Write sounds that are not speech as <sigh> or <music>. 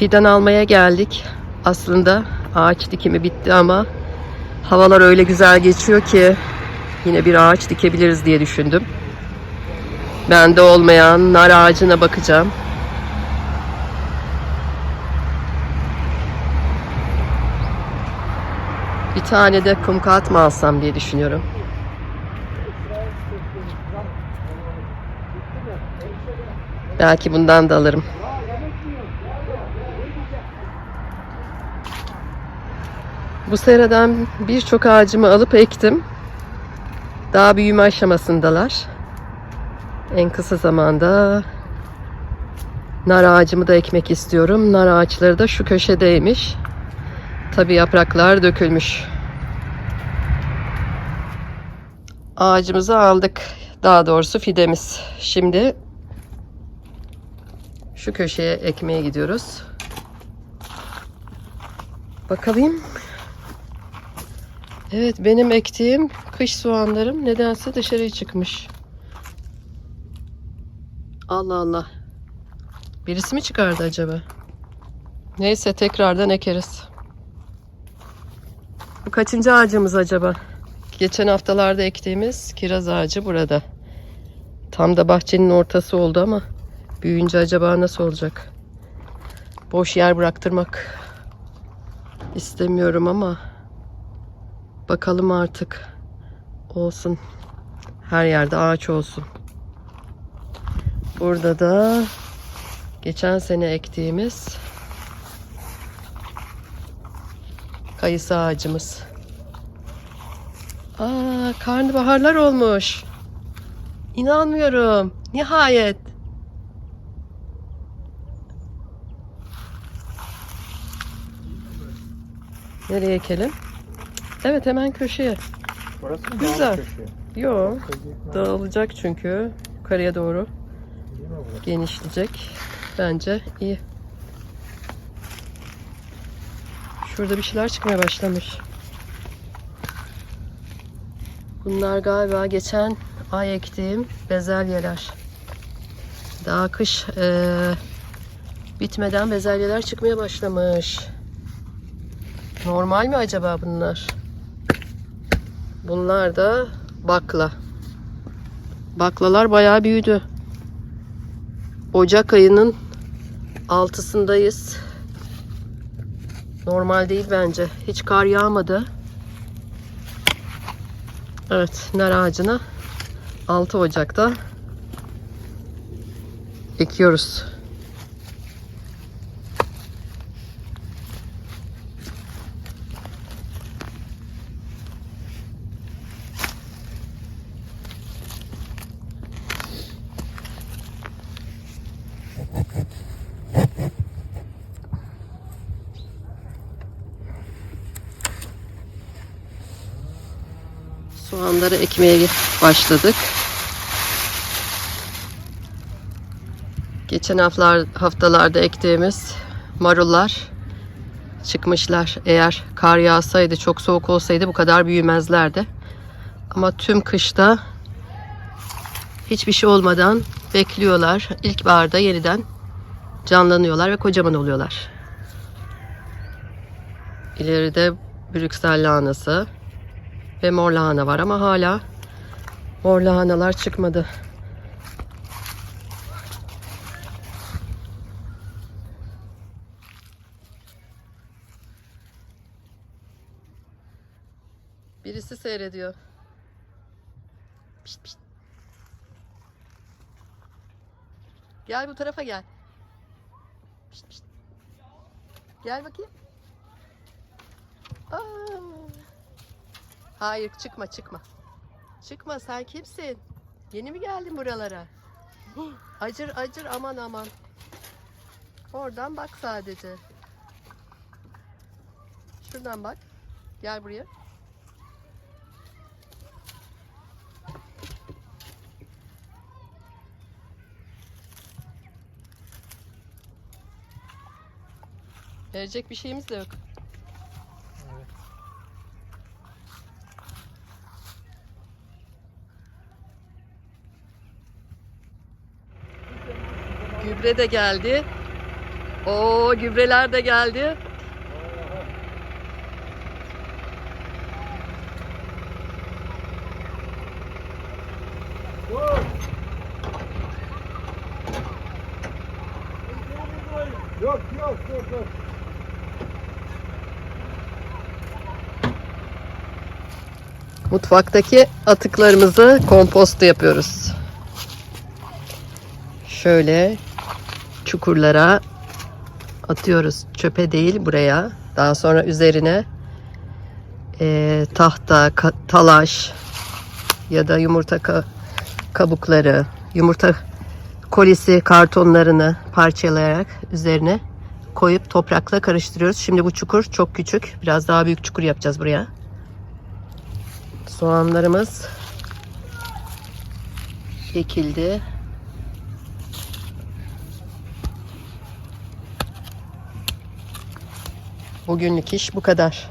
Fidan almaya geldik. Aslında ağaç dikimi bitti ama havalar öyle güzel geçiyor ki yine bir ağaç dikebiliriz diye düşündüm. Bende olmayan nar ağacına bakacağım. Bir tane de kumkat mı alsam diye düşünüyorum. Belki bundan da alırım. Bu seradan birçok ağacımı alıp ektim. Daha büyüme aşamasındalar. En kısa zamanda nar ağacımı da ekmek istiyorum. Nar ağaçları da şu köşedeymiş. Tabi yapraklar dökülmüş. Ağacımızı aldık. Daha doğrusu fidemiz. Şimdi şu köşeye ekmeye gidiyoruz. Bakalım. Evet benim ektiğim kış soğanlarım nedense dışarıya çıkmış. Allah Allah. Birisi mi çıkardı acaba? Neyse tekrardan ekeriz. Bu kaçıncı ağacımız acaba? Geçen haftalarda ektiğimiz kiraz ağacı burada. Tam da bahçenin ortası oldu ama büyüyünce acaba nasıl olacak? Boş yer bıraktırmak istemiyorum ama bakalım artık. Olsun. Her yerde ağaç olsun. Burada da geçen sene ektiğimiz kayısı ağacımız. Aa, karnabaharlar olmuş. İnanmıyorum. Nihayet. Nereye ekelim? Evet hemen köşeye. Burası mı? Güzel. Köşe. Yo, dağılacak çünkü. Yukarıya doğru genişleyecek. Bence iyi. Şurada bir şeyler çıkmaya başlamış. Bunlar galiba geçen ay ektiğim bezelyeler. Daha kış eee, bitmeden bezelyeler çıkmaya başlamış. Normal mi acaba bunlar? Bunlar da bakla. Baklalar bayağı büyüdü. Ocak ayının altısındayız. Normal değil bence. Hiç kar yağmadı. Evet, nar ağacına 6 Ocak'ta ekiyoruz. Soğanları ekmeye başladık. Geçen haftalar, haftalarda ektiğimiz marullar çıkmışlar. Eğer kar yağsaydı, çok soğuk olsaydı bu kadar büyümezlerdi. Ama tüm kışta hiçbir şey olmadan bekliyorlar. İlkbaharda yeniden canlanıyorlar ve kocaman oluyorlar. İleride Brüksel lahanası, ve mor lahana var ama hala mor lahanalar çıkmadı. Birisi seyrediyor. Pişt, pişt. Gel bu tarafa gel. Pişt, pişt. Gel bakayım. Aa. Hayır çıkma çıkma. Çıkma sen kimsin? Yeni mi geldin buralara? <gasps> Acır acır aman aman. Oradan bak sadece. Şuradan bak. Gel buraya. Verecek bir şeyimiz de yok. Gübre de geldi. Oo gübreler de geldi. Yok yok yok yok. Mutfaktaki atıklarımızı kompost yapıyoruz. Şöyle çukurlara atıyoruz. Çöpe değil buraya. Daha sonra üzerine eee, tahta, ka- talaş ya da yumurta ka- kabukları, yumurta kolisi kartonlarını parçalayarak üzerine koyup toprakla karıştırıyoruz. Şimdi bu çukur çok küçük. Biraz daha büyük çukur yapacağız buraya. Soğanlarımız ekildi. Bugünlük iş bu kadar.